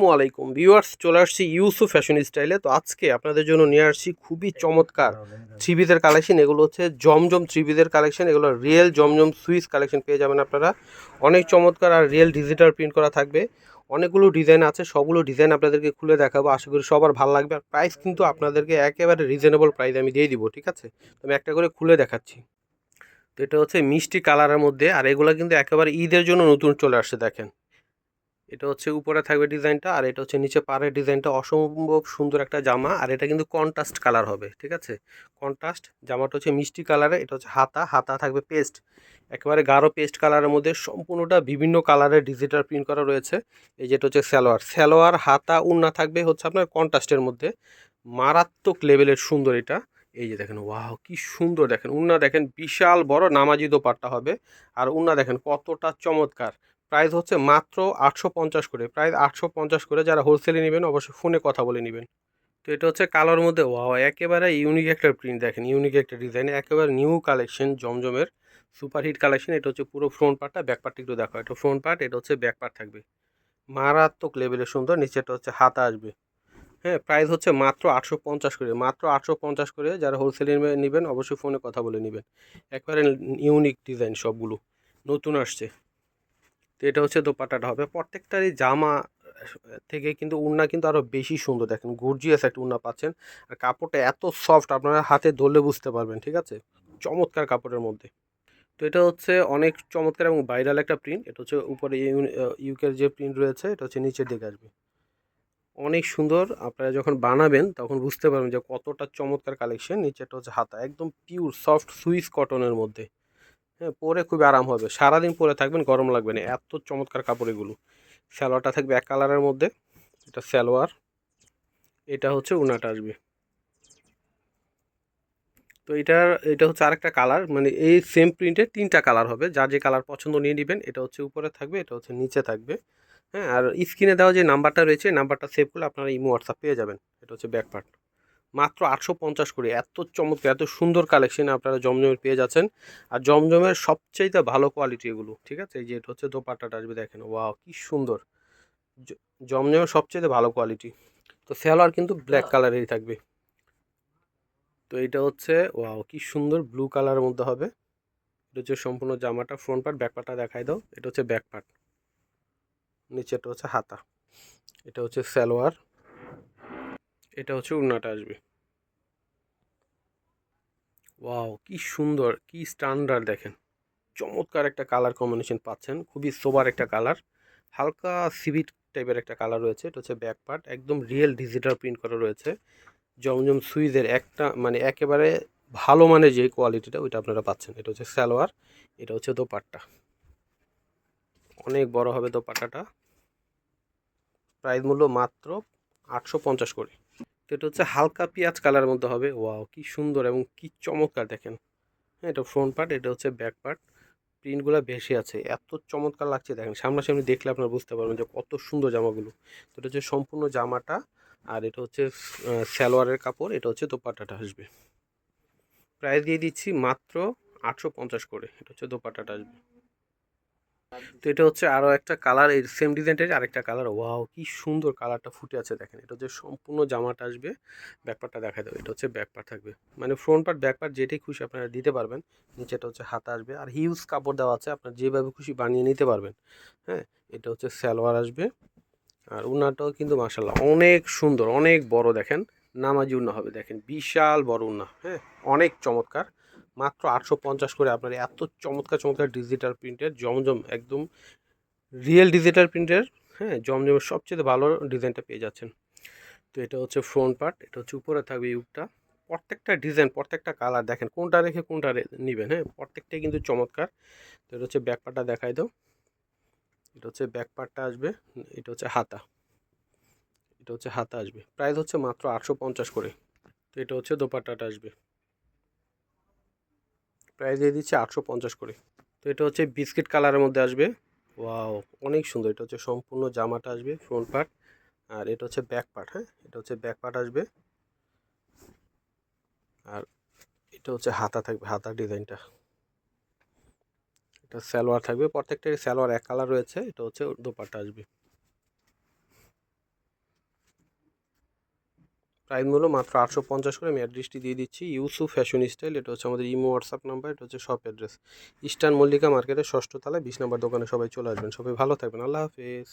আসসালামু আলাইকুম। ভিউয়ার্স, চলে আসছি ইউসু ফ্যাশন স্টাইলে। তো আজকে আপনাদের জন্য নিয়ে আসছি খুবই চমৎকার থ্রি পিসের কালেকশন। এগুলো হচ্ছে জমজম থ্রি পিসের কালেকশন। এগুলো রিয়েল জমজম সুইস কালেকশন পেয়ে যাবেন আপনারা। অনেক চমৎকার আর রিয়েল ডিজিটাল প্রিন্ট করা থাকবে। অনেকগুলো ডিজাইন আছে, সবগুলো ডিজাইন আপনাদেরকে খুলে দেখাবো। আশা করি সবার ভালো লাগবে। আর প্রাইস কিন্তু আপনাদেরকে একেবারে রিজনেবল প্রাইস আমি দিয়ে দিব, ঠিক আছে? তো আমি একটা করে খুলে দেখাচ্ছি। তো এটা হচ্ছে মিষ্টি কালারের মধ্যে। আর এগুলো কিন্তু একেবারে ঈদের জন্য নতুন চলে আসছে দেখেন। এটা হচ্ছে উপরে থাকবে ডিজাইনটা, আর এটা হচ্ছে নিচে পাড়ের ডিজাইনটা। অসম্ভব সুন্দর একটা জামা, আর এটা কিন্তু কন্ট্রাস্ট কালার হবে, ঠিক আছে? কন্ট্রাস্ট জামাটা হচ্ছে মিষ্টি কালারে এটা হচ্ছে হাতা হাতা থাকবে পেস্ট একেবারে গাঢ় পেস্ট কালারের মধ্যে সম্পূর্ণটা বিভিন্ন কালারের ডিজিটাল প্রিন্ট করা রয়েছে। এই যেটা হচ্ছে স্যালোয়ার স্যালোয়ার হাতা, উন্না থাকবে হচ্ছে আপনার কন্ট্রাস্টের মধ্যে। মারাত্মক লেভেলের সুন্দর এটা। এই যে দেখেন, ওয়াও, কি সুন্দর দেখেন। উন্না দেখেন, বিশাল বড় নামাজি দোপাট্টা হবে। আর উন্না দেখেন, কতটা চমৎকার। প্রাইস হচ্ছে মাত্র আটশো পঞ্চাশ করে। প্রাইস আটশো পঞ্চাশ করে যারা হোলসেলে নেবেন, অবশ্যই ফোনে কথা বলে নেবেন। তো এটা হচ্ছে কালোর মধ্যে ওয়াও একেবারে ইউনিক একটা প্রিন্ট দেখেন ইউনিক একটা ডিজাইন একেবারে নিউ কালেকশন জমজমের সুপার হিট কালেকশন এটা হচ্ছে পুরো ফ্রন্ট পার্টটা ব্যাক পার্টটা একটু দেখো। এটা ফ্রন্ট পার্ট এটা হচ্ছে ব্যাক পার্ট থাকবে। মারাত্মক লেভেলের সুন্দর নিচেটা হচ্ছে হাতা আসবে। হ্যাঁ প্রাইস হচ্ছে মাত্র আটশো পঞ্চাশ করে। মাত্র আটশো পঞ্চাশ করে যারা হোলসেলে নেবেন, অবশ্যই ফোনে কথা বলে নেবেন। একবারে ইউনিক ডিজাইন সবগুলো। নতুন আসছে। তো এটা হচ্ছে দোপাট্টাটা হবে। প্রত্যেকটারই জামা থেকে কিন্তু উন্না কিন্তু আরও বেশি সুন্দর। দেখেন গর্জিয়াস একটা উন্না পাচ্ছেন। আর কাপড়টা এত সফট আপনারা হাতে ধরলে বুঝতে পারবেন, ঠিক আছে? চমৎকার কাপড়ের মধ্যে। তো এটা হচ্ছে অনেক চমৎকার এবং ভাইরাল একটা প্রিন্ট এটা হচ্ছে উপরে ইউকের যে প্রিন্ট রয়েছে, এটা হচ্ছে নিচের দিকে আসবে। অনেক সুন্দর। আপনারা যখন বানাবেন, তখন বুঝতে পারবেন যে কতটা চমৎকার কালেকশন নিচেটা হচ্ছে হাতা, একদম পিওর সফট সুইস কটনের মধ্যে। হ্যাঁ পরে খুবই আরাম হবে। সারাদিন পরে থাকবেন, গরম লাগবে না। এত চমৎকার কাপড় এগুলো সালোয়ারটা থাকবে এক কালারের মধ্যে। এটা সালোয়ার। এটা হচ্ছে উনাটা আসবে। তো এটার এটা হচ্ছে আরেকটা কালার। মানে এই সেম প্রিন্টের তিনটা কালার হবে। যা যে কালার পছন্দ নিয়ে নেবেন, এটা হচ্ছে উপরে থাকবে, এটা হচ্ছে নিচে থাকবে। হ্যাঁ আর স্ক্রিনে দেওয়া যে নাম্বারটা রয়েছে নাম্বারটা সেভ করলে আপনারা ইমো হোয়াটসঅ্যাপ পেয়ে যাবেন। এটা হচ্ছে ব্যাক পার্ট মাত্র আটশো পঞ্চাশ করে। এত চমৎকার, এত সুন্দর কালেকশন আপনারা জমজমের পেয়ে যাচ্ছেন। আর জমজমের সবচাইতে ভালো কোয়ালিটি এগুলো, ঠিক আছে? এই যে এটা হচ্ছে দোপাট্টাটা আসবে, দেখেন ওয়াও কি সুন্দর। জমজমের সবচেয়ে ভালো কোয়ালিটি তো স্যালোয়ার কিন্তু ব্ল্যাক কালারেরই থাকবে। তো এটা হচ্ছে ওয়াও কি সুন্দর ব্লু কালারের মধ্যে হবে। এটা হচ্ছে সম্পূর্ণ জামাটা ফ্রন্ট পার্ট ব্যাক পার্টটা দেখাই দাও। এটা হচ্ছে ব্যাক পার্ট নিচেটা হচ্ছে হাতা। এটা হচ্ছে সালোয়ার। এটা হচ্ছে উন্নাটা আসবে। ওয়াও, কি সুন্দর, কি স্ট্যান্ডার্ড দেখেন। চমৎকার একটা কালার কম্বিনেশন পাচ্ছেন, খুবই সোবার একটা কালার হালকা সিভিট টাইপের একটা কালার রয়েছে, এটা হচ্ছে ব্যাক পার্ট একদম রিয়েল ডিজিটাল প্রিন্ট করা রয়েছে। জমজম সুইজের একটা মানে একেবারে ভালো মানের যে কোয়ালিটিটা ওইটা আপনারা পাচ্ছেন। এটা হচ্ছে সালোয়ার, এটা হচ্ছে দোপাট্টা। অনেক বড় হবে দোপাট্টাটা। প্রাইস মূল্য মাত্র আটশো পঞ্চাশ করে। তো এটা হচ্ছে হালকা পেঁয়াজ কালারের মধ্যে হবে। ওয়াও, কি সুন্দর এবং কি চমৎকার দেখেন। হ্যাঁ এটা ফ্রন্ট পার্ট এটা হচ্ছে ব্যাক পার্ট প্রিন্টগুলো বেশি আছে, এত চমৎকার লাগছে দেখেন। সামনাসামনি দেখলে আপনারা বুঝতে পারবেন যে কত সুন্দর জামাগুলো। তো এটা হচ্ছে সম্পূর্ণ জামাটা, আর এটা হচ্ছে সালোয়ারের কাপড়, এটা হচ্ছে দোপাট্টাটা আসবে। প্রাইস দিয়ে দিচ্ছি মাত্র আটশো পঞ্চাশ করে, এটা হচ্ছে দোপাট্টাটা আসবে। তো এটা হচ্ছে আরও একটা কালার এই সেম ডিজাইনটার আরেকটা কালার ওয়াও কি সুন্দর কালারটা ফুটে আছে দেখেন। এটা হচ্ছে সম্পূর্ণ জামাটা আসবে ব্যাকপার্টটা দেখা দেবে। এটা হচ্ছে ব্যাকপার্ট থাকবে। মানে ফ্রন্ট পার্ট ব্যাকপার্ট যেটাই খুশি আপনারা দিতে পারবেন, নিচেটা হচ্ছে হাতা আসবে। আর হিউজ কাপড় দেওয়া আছে, আপনার যেভাবে খুশি বানিয়ে নিতে পারবেন। হ্যাঁ এটা হচ্ছে সালোয়ার আসবে। আর উন্নাটাও কিন্তু মাসাল্লাহ অনেক সুন্দর, অনেক বড় দেখেন। নামাজি উন্না হবে দেখেন, বিশাল বড় উন্না। হ্যাঁ অনেক চমৎকার। মাত্র আটশো পঞ্চাশ করে আপনার এত চমৎকার চমৎকার ডিজিটাল প্রিন্টের জমজম একদম রিয়েল ডিজিটাল প্রিন্টের হ্যাঁ জমজমের সবচেয়ে ভালো ডিজাইনটা পেয়ে যাচ্ছেন। তো এটা হচ্ছে ফ্রন্ট পার্ট এটা হচ্ছে উপরে থাকবে ইউকটা প্রত্যেকটা ডিজাইন প্রত্যেকটা কালার দেখেন, কোনটা রেখে কোনটা নেবেন হ্যাঁ প্রত্যেকটাই কিন্তু চমৎকার। তো এটা হচ্ছে ব্যাক পার্টটা দেখাই দাও। এটা হচ্ছে ব্যাক পার্টটা আসবে, এটা হচ্ছে হাতা। এটা হচ্ছে হাতা আসবে। প্রাইস হচ্ছে মাত্র আটশো পঞ্চাশ করে। তো এটা হচ্ছে দোপাট্টাটা আসবে। প্রাইস দিয়ে দিচ্ছে আটশো পঞ্চাশ করে। তো এটা হচ্ছে বিস্কিট কালারের মধ্যে আসবে। ওয়াও, অনেক সুন্দর। এটা হচ্ছে সম্পূর্ণ জামাটা আসবে ফ্রন্ট পার্ট আর এটা হচ্ছে ব্যাক পার্ট হ্যাঁ? এটা হচ্ছে ব্যাক পার্ট আসবে। আর এটা হচ্ছে হাতা থাকবে, হাতার ডিজাইনটা। এটা সালোয়ার থাকবে। প্রত্যেকটা সালোয়ার এক কালার রয়েছে। এটা হচ্ছে দোপাট্টা আসবে। প্রাইস মূল্য মাত্র আটশো পঞ্চাশ করে। আমি অ্যাড্রেসটি দিয়ে দিচ্ছি। ইউসু ফ্যাশন স্টাইল এটা হচ্ছে আমাদের ইমো হোয়াটসঅ্যাপ নাম্বার এটা হচ্ছে শপ অ্যাড্রেস ইস্টার্ন মল্লিকা মার্কেটের ষষ্ঠ তালায় বিশ নম্বর দোকানে সবাই চলে আসবেন। সবাই ভালো থাকবেন। আল্লাহ হাফেজ।